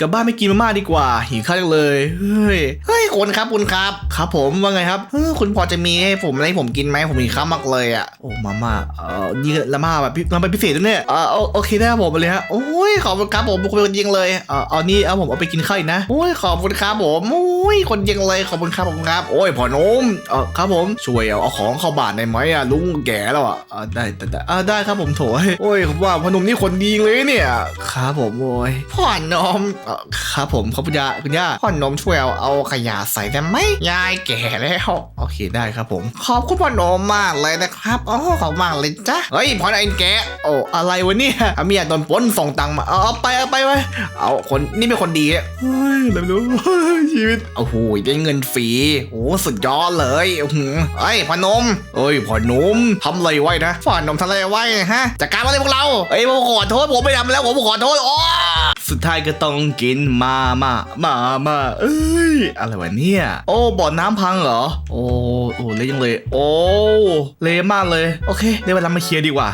กลับบ้านไม่กินมาม่าดีกว่าหิวข้าวจังเลย เฮ้ยเฮ้ย คุณครับคุณครับ ครับผมว่าไงครับเออคุณพอจะมีให้ผมอะไรให้ผมกินไหมผมมีข้าวมากเลยอะโอ้มาม่าเออนี่ละมาแบบพิมาเป็นพิเศษด้วยเนี่ยเออโอเคได้ครับผมมาเลยฮะโอ้ยขอบคุณครับผมคุณเป็นคนยิงเลยเออเอานี่เอาผมเอาไปกินข้าวอีกนะโอ้ยขอบคุณครับผมโอ้ยคนยิงเลยขอบคุณครับขอบคุณครับโอ้ยพ่อนุ่มเออครับผมช่วยเอาเอาของเข้าบ้านได้ไหมอะลุงแก่แล้วอะเออได้ได้ได้อ่ได้ครับผมโถยโอ้ยผมว่าพ่อนุ่มนี่คนดีเลยเนี่ยครับผมโอ้ยพ่อนมเออครับผมขอบคุณยาคุณย่าพ่อนมช่วยเอาเอาขยะใส่ได้ไหมยายแก่แล้วโอเคได้ครับผม ขอบคุณพ่อหนุ่มมากเลยนะครับอ๋อขอบมากเลยจ้ะเฮ้ยพ่อไอ้แกโอ้อะไรวะเนี่ยอามียโดนป้นส่งตังค์มาเอาไปเอาไปไปเอาคนนี่เป็นคนดีอะเฮ้ยอะไรไม่รู้ชีวิตโอ้โหได้เงินฟรีโอ้สุดยอดเลยอื้อหือเฮ้ยพ่อนมเฮ้ยพ่อนมทำอะไรไว้นะพ่อนมทำอะไรไว้ฮะจัดการมาเลยพวกเราเฮ้ยผมขอโทษผมไม่ทำแล้วผมขอโทษอ๋อ สุดท้ายก็ต้องกินมามามามาเอ้ยอะไรวะเนี่ย โอ้บ่อน้ำพังเหรอ โอ้โอ้เละยังเลย โอ้เละมากเลย โอเคได้เวลามาเคลียร์ดีกว่า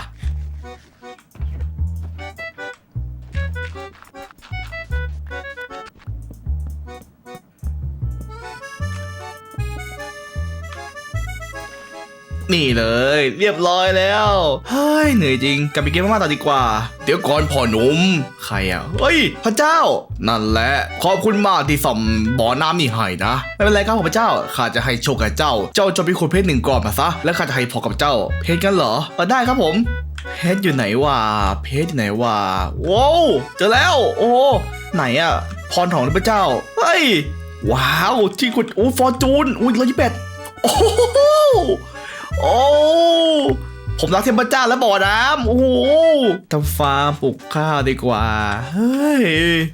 นี่เลย เรียบร้อยแล้วเฮ้ยเหนื่อยจริงกลับไปเกมมาม่าต่อดีกว่า เดี๋ยวก่อนพ่อหนุ่มใครอะเฮ้ย พระเจ้า นั่นแหละ ขอบคุณมากที่ส่อมบ่อน้ำนี่ให้นะไม่เป็นไรครับผมพระเจ้าข้าจะให้โชคกับเจ้า เจ้าจะไปขุดเพชรหนึ่งก่อนมาซะแล้วข้าจะให้พอกับเจ้า เพชรกันเหรอเออได้ครับผมเพชรอยู่ไหนวะเพชรอยู่ไหนวะว้าวเจอแล้ว โอ้ไหนอะพรของพระเจ้าเฮ้ยว้าวที่ขุดโอ้ฟอร์จูนอุ้ยร้อยยี่สิบแปดโอ้ โอ้ผมรักเทพเจ้าและบ่อน้ำโอ้โหทำฟาร์มปลูกข้าวดีกว่า เฮ้ย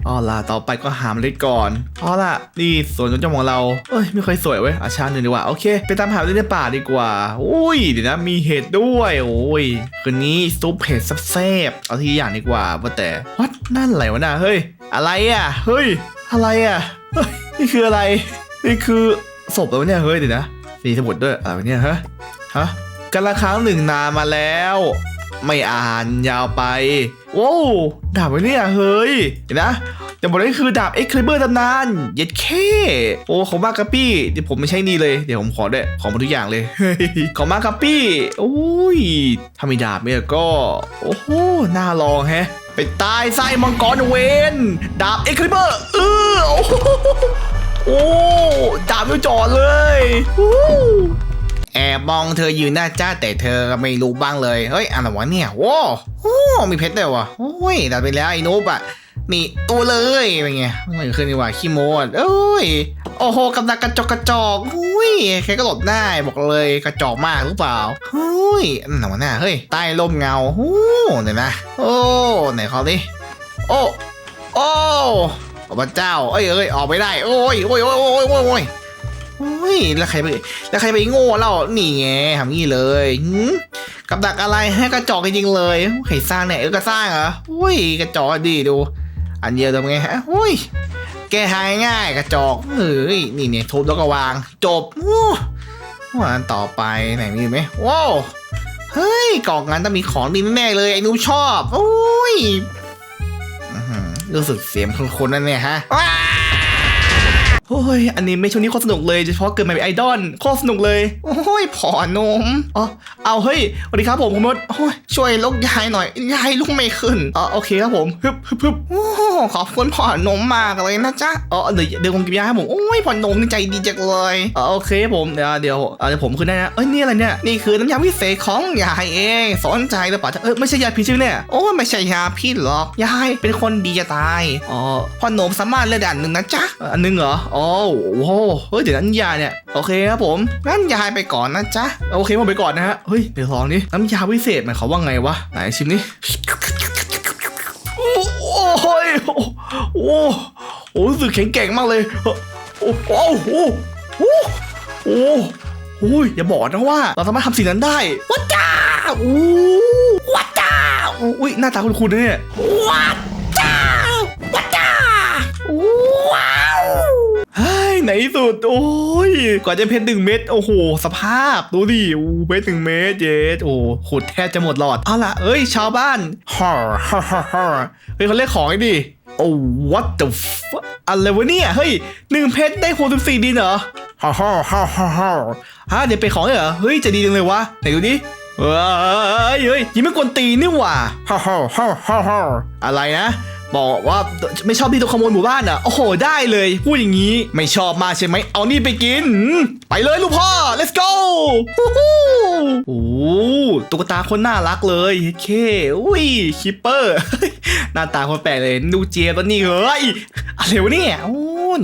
เอล่ะต่อไปก็หามเล็ดก่อนเอาล่ะ นี่สวนจ้าของเราเอ้ย ไม่ค่อยสวยเว้ยอาชาหนึ่งดีกว่า โอเค ไปตามหาเล่นในป่าดีกว่า อุ้ย เดี๋ยวนะ มีเห็ดด้วย โอ้ย คืนนี้ซุปเห็ดแซ่บเอาทีอย่างดีกว่าว่าแต่ วัดนั่นอะไรวะน่ะเฮ้ย อะไรอะ เฮ้ย อะไรอะ เฮ้ย นี่คืออะไร นี่คือศพแล้วเนี่ย เฮ้ยเดี๋ยวนะมีสมุดด้วยอะไรเนี่ยฮะ ฮะกันละครั้งหนึ่งนานมาแล้ว ไม่อ่านยาวไปโว้วดาบไว้เนี่ยเฮ้ยเห็นนะแต่บอกเลยคือดาบเอ็กคลิเบอร์ตำนาน เย็ดเคโอ้ขอมากครับพี่เดี๋ยวผมไม่ใช่นี่เลย เดี๋ยวผมขอด้วยขอหมาทุกอย่างเลยขอมากครับพี่โอ้ยถ้ามีดาบเนี่ยก็ โอ้โหน่าลองแฮะไปตายไส้มังกรเวนดาบเอ็กคลิเบอร์เออโอ้ดาบไม่จอดเลยวู้ แอบมองเธอยู่หน้าจ้าแต่เธอไม่รู้บ้างเลย เฮ้ยอะไรวะเนี่ยว้โอ้มีเพชรด้วยวะโอ้ยตัดไปแล้วไอ้นุ๊บอะนี่ตัวเลยเป็นไงไม่ขึ้นดีกว่าขี้โมดเอ้ยโอ้โหกำลังกระจอกกระจอกอุ้ยแค่ก็หลบได้บอกเลยกระจอกมากหรือเปล่าเฮ้ยนั่นหนวะหน้าเฮ้ยใต้ร่มเงาโอ้เดี๋ยวนะโอ้ไหนเขอดิโอ้โอ้พระเจ้าเอ้ยเอ้ยออกไม่ได้โอ้ยโอ้ยโอ้ยโอ้ยโอ้ย โอ้ยแล้วใครไปแล้วใครไปโง่เล่านี่ไงทำงี้เลยกับดักอะไรให้กระจอกจริงๆเลยใครสร้างเนี่ยเออก็สร้างเหรอโอ้ยกระจอกดีดู อันเดียวทำไงฮะโอ้ยแกหายง่ายกระจอกเฮ้ยนี่เนี่ยทุบแล้วก็วาง จบโอ้วันต่อไปไหนมีไหมว้าวเฮ้ยกล่องงานต้องมีของดีแน่เลยไอ้นูชอบโอ้ยรู้สึกเสียงคุ้นๆนั่นเนี่ยฮะว้า โอ้ย อันนี้ไม่ช่วงนี้โคตรสนุกเลยโดยเฉพาะเกิดมาเป็นไอดอลโคตรสนุกเลย โอ้ยผอนมอ๋อเอาเฮ้ยสวัสดีครับผมคุณมดโอ้ยช่วยลุกยายหน่อยยายลุกไม่ขึ้นอ๋อโอเคครับผมฮึบฮึบฮึบโอ้ขอบคุณผ่อนมมากเลยนะจ๊ะอ๋อเดี๋ยวเดี๋ยวผมกินยาให้ผมโอ้ยผ่อนมนี่ใจดีจังเลยอ๋อโอเคผมเดี๋ยวเดี๋ยวเดี๋ยวผมขึ้นได้นะเอ้ยนี่อะไรเนี่ยนี่คือน้ำยาพิเศษของยายเองสนใจหรือเปล่าเออไม่ใช่ยาพิษใช่ไหมเนี่ยโอ้ไม่ใช่ยาพิษหรอกยายเป็นคนดีจะตายอ๋อพ่อนมสามารถเลือกอันหนึ่งนะจ๊ะอันหนึงเหรออ๋อโอ้โหเฮ้ยเดี๋ยวนั้นยาเนี่ยโอเคครับผมงั้นยายไปก่อนนะจ๊ะโอเคผมไปก่อนนะฮะเฮ้ยเดี๋ยวลองดิน้ำยาพิเศษหมายความว่าไงวะไหนชิมนี่โอ้ยโอ้โหโอ้รู้สึกแข็งแกร่งมากเลยโอ้โหโอ้โหโอ้ยอย่าบอกนะว่า เราสามารถทำสิ่งนั้นได้วัดจ้าอู้วัดจ้าอุ้ยหน้าตาคุณคุณเนี่ยวัด ไหนสุด โอ้ยกว่าจะเพชรหนึ่งเม็ดโอ้โห สภาพ ดูดิโอ้เพชรหนึ่งเม็ดเย็ดโอ้ขุดแทบจะหมดหลอด เอาล่ะ เอ้ย ชาวบ้านฮ่าฮ่าฮ่าเฮ้ยเขาเรียกของไอ้ดิโอ้ what the fuck อะไรวะเนี่ย เฮ้ยหนึ่งเพชรได้หกสิบสี่ดินเหรอฮ่าฮ่าฮ่าฮ่าฮ่าฮะเดี๋ยวไปของเหรอ เฮ้ย จะดีจังเลยวะ ไหนดูดิเฮ้ยเฮ้ยยังไม่กวนตีนี่หว่าฮ่าฮ่าฮ่าฮ่าฮ่าอะไรนะ บอกว่าไม่ชอบที่ตัวขโมยหมู่บ้านอะ โอ้โห ได้เลยพูดอย่างนี้ไม่ชอบมากใช่ไหม เอานี่ไปกิน ไปเลยลูกพ่อ let's go ฮู้ฮู้โอ้โหตุ๊กตาคนน่ารักเลยเคอุ้ยคิปเปอร์ หน้าตาคนแปลกเลย ดูเจียตัวนี้เฮ้ยอะไรวะเนี่ยโอ้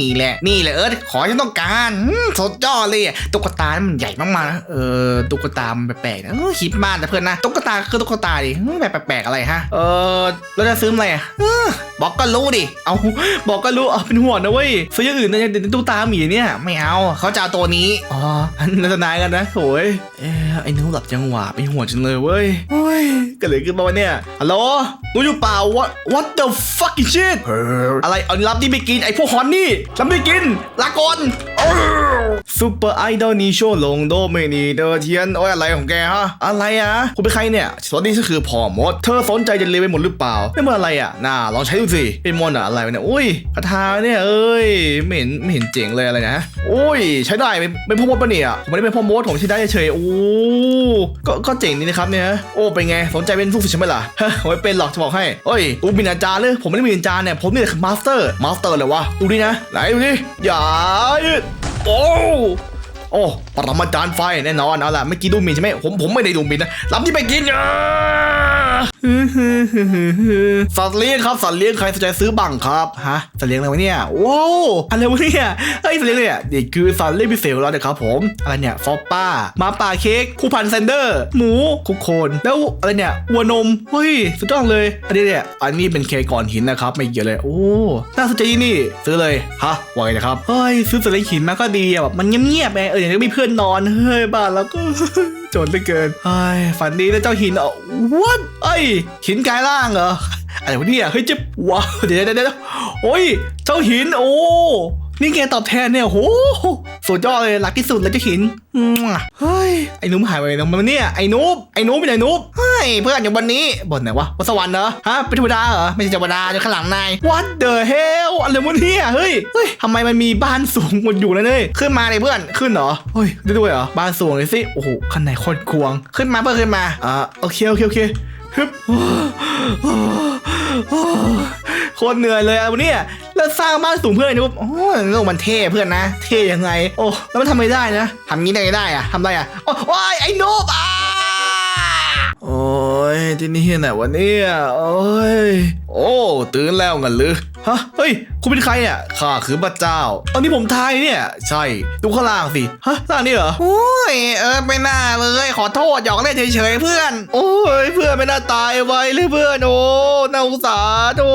นี่แหละ นี่แหละเอิร์ธขอฉันต้องการสุดยอดเลยอะตุ๊กตานี่มันใหญ่มากๆนะเออตุ๊กตามันแปลกๆนะเออคิดมากนะเพื่อนนะตุ๊กตาคือตุ๊กตาดิแบบแปลกๆอะไรฮะ เออเราจะซื้ออะไรอะบอกก็รู้ดิ เอาบอกก็รู้เอาเป็นห่วงนะเว้ยซื้ออย่างอื่นนะเดี๋ยวตุ๊กตาหมีเนี่ยไม่เอาเขาจะเอาตัวนี้อ๋ออันนันทนายกันนะโอ้ยเอ้ไอ้หนูหลับจังหวะเป็นห่วงจังเลยเว้ยโอ้ยกิดอะไรขึ้นมาวะเนี่ยฮัลโหลรู้อยู่เปล่า what what the fucking shit อะไรเอารับนี่ไปกินไอ้พวกฮอนนี่รับไม่กินลาก่อนซูเปอร์ไอดอลนีโชลงโดเมนีเดอเทียนโอ้ยอะไรของแกฮะ อะไรอะคุณเป็นใครเนี่ยสวัสดีฉันคือพ่อมด เธอสนใจจะเรียนไปหมดหรือเปล่าไม่หมดอะไรอะน่าลองใช้ดูสิเป็นมอนอะอะไรเนี่ยอุ้ยคาถาเนี่ยเอ้ยไม่เห็นไม่เห็นเจ๋งเลยอะไรนะโอ้ย ใช้ได้เป็นเป็นพ่อมดปะเนี่ยผมไม่ได้เป็นพ่อมดผมใช้ได้เฉยโอ้ก็ก็เจ๋งดีนะครับเนี่ยโอ้เป็นไงสนใจเป็นลูกศิษย์ใช่ไหมล่ะฮะไม่เป็นหรอกจะบอกให้เอ้ยอูบินอาจารย์เลยผมไม่ได้มีอาจารย์เนี่ยผมนี่แหละคือมาสเตอร์มาสเตอร์เลยวะดูดินะไหนดูดิอย่าโอ้โอ้ปรมาจารย์ไฟแน่นอนเอาล่ะเมื่อกี้ดูหมินใช่ไหมผมผมไม่ได้ดูหมินนะรับที่ไปกินอะ สัตว์เลี้ยงครับสัตว์เลี้ยงใครสนใจซื้อบังครับฮะสัตว์เลี้ยงอะไรวะเนี่ยว้าวอะไรวะเนี่ยเฮ้ยสัตว์เลี้ยงเนี่ยนี่คือสัตว์เลี้ยงพิเศษของเราเนี่ยครับผมอะไรเนี่ยฟอปป้ามาป่าเค้กคู่พันธุ์แซนเดอร์ หมูคุกโคนแล้วอะไรเนี่ยวัวนมเฮ้ยสุดยอดเลยอันนี้เนี่ยอันนี้เป็นเคก่อนหินนะครับไม่เกี่ยวเลยโอ้น่าสนใจนี่ซื้อเลยฮะว่าไงนะครับเฮ้ยซื้อสัตว์เลี้ยงหินมาก็ดีอะแบบมันเงียบๆไงเอออย่างนี้มีเพื่อนนอนเฮ้ยบ้านแล้วก็จนเหลือเกินไอ้ฝันดีนะเจ้าหินอะ what เอ้ยหินกายล่างเหรออะไรวะเนี่ยเฮ้ยเจะว้าวเดี๋ยวเดี๋ยวเดี๋ยวโอ้ยเจ้าหินโอ้ นี่แกตอบแทนเนี่ยโหสุดยอดเลยรักที่สุดเลยเจ้าหินมั่วเฮ้ยไอ้นุ๊บหายไปไหนของมันเนี่ยไอ้นุ๊บไอ้นุ๊บไปไหนนุ๊บเฮ้ยเพื่อนอยู่บนนี้บนไหนวะบนสวรรค์เหรอฮะเป็นเทวดาเหรอไม่ใช่เทวดาอยู่ข้างหลังนาย what the hell อะไรวะเนี่ยเฮ้ยเฮ้ยทำไมมันมีบ้านสูงหมดอยู่นะเนี่ยขึ้นมาเลยเพื่อนขึ้นเหรอเฮ้ยได้ด้วยเหรอบ้านสูงเลยสิโอ้โหข้างในโคตรควง ขึ้นมาเพื่อนขึ้นมาอ่าโอเคโอเคโอเคฮึบโคตรเหนื่อยเลยอะวันนี้แล้วสร้างบ้านสูงเพื่อนนุ๊บโอ้ยโลกมันเท่เพื่อนนะ เท่ยังไง โอ้แล้วมันทำไม่ได้นะทำงี้ได้ไงได้อะทำได้อะโอ้โอ้ยไอ้นุ๊บอะโอ้ยที่นี่ไหนวะเนี่ยโอ้ยโอ้ ตื่นแล้วงั้นหรือฮะเฮ้ย คุณเป็นใครอะข้าคือพระเจ้า ตอนนี้ผมทายเนี่ยใช่ดูข้างล่างสิฮะล่างนี่เหรอโอ้ยเออไม่น่าเลยขอโทษหยอกเล่นเฉยๆเพื่อน โอ้ยเพื่อนไม่น่าตายไว้เลยเพื่อนโอ้น่าสงสารโอ้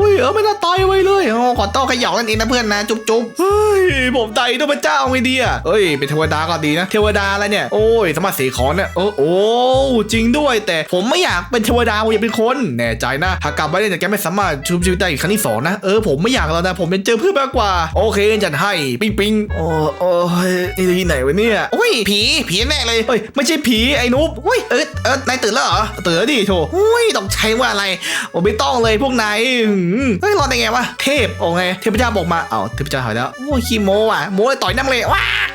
เฮ้ยเออไม่น่าตายไว้เลยโอ้ขอโทษแค่หยอกเล่นเองนะเพื่อนนะจุ๊บจุ๊บเฮ้ยผมใจด้วยพระเจ้าไงดีอะเฮ้ยเป็นเทวดาก็ดีนะ เทวดาอะไรเนี่ยโอ้ยสามารถเสกของเนี่ยโอ้โอ้จริงด้วย แต่ผมไม่อยากเป็นเทวดาผมอยากเป็นคนแน่ใจนะถ้ากลับไปเนี่ยแกไม่สามารถชุบชีวิตได้อีกครั้งที่สองนะเออผมไม่อยากแล้วนะ ผมเป็นเจอเพื่อนมากกว่า โอเคจัดให้ปิ๊งปิ๊งโอ้โอ้ยนี่ที่ไหนวะเนี่ยโอ้ยผีผีแน่เลยเฮ้ยไม่ใช่ผีไอ้นุ๊บเฮ้ยเออเออนายตื่นแล้วเหรอตื่นแล้วดิโถเฮ้ยต้องใช้ว่าอะไรผมไม่ต้องเลยพวกนายหืมเฮ้ยรอดได้ไงวะเทพโอเคเทพเจ้าบอกมาเอ้าเทพเจ้าหายแล้วโอ้ยขี้โม้อะโม้เลยต่อยนั่งเลยว้า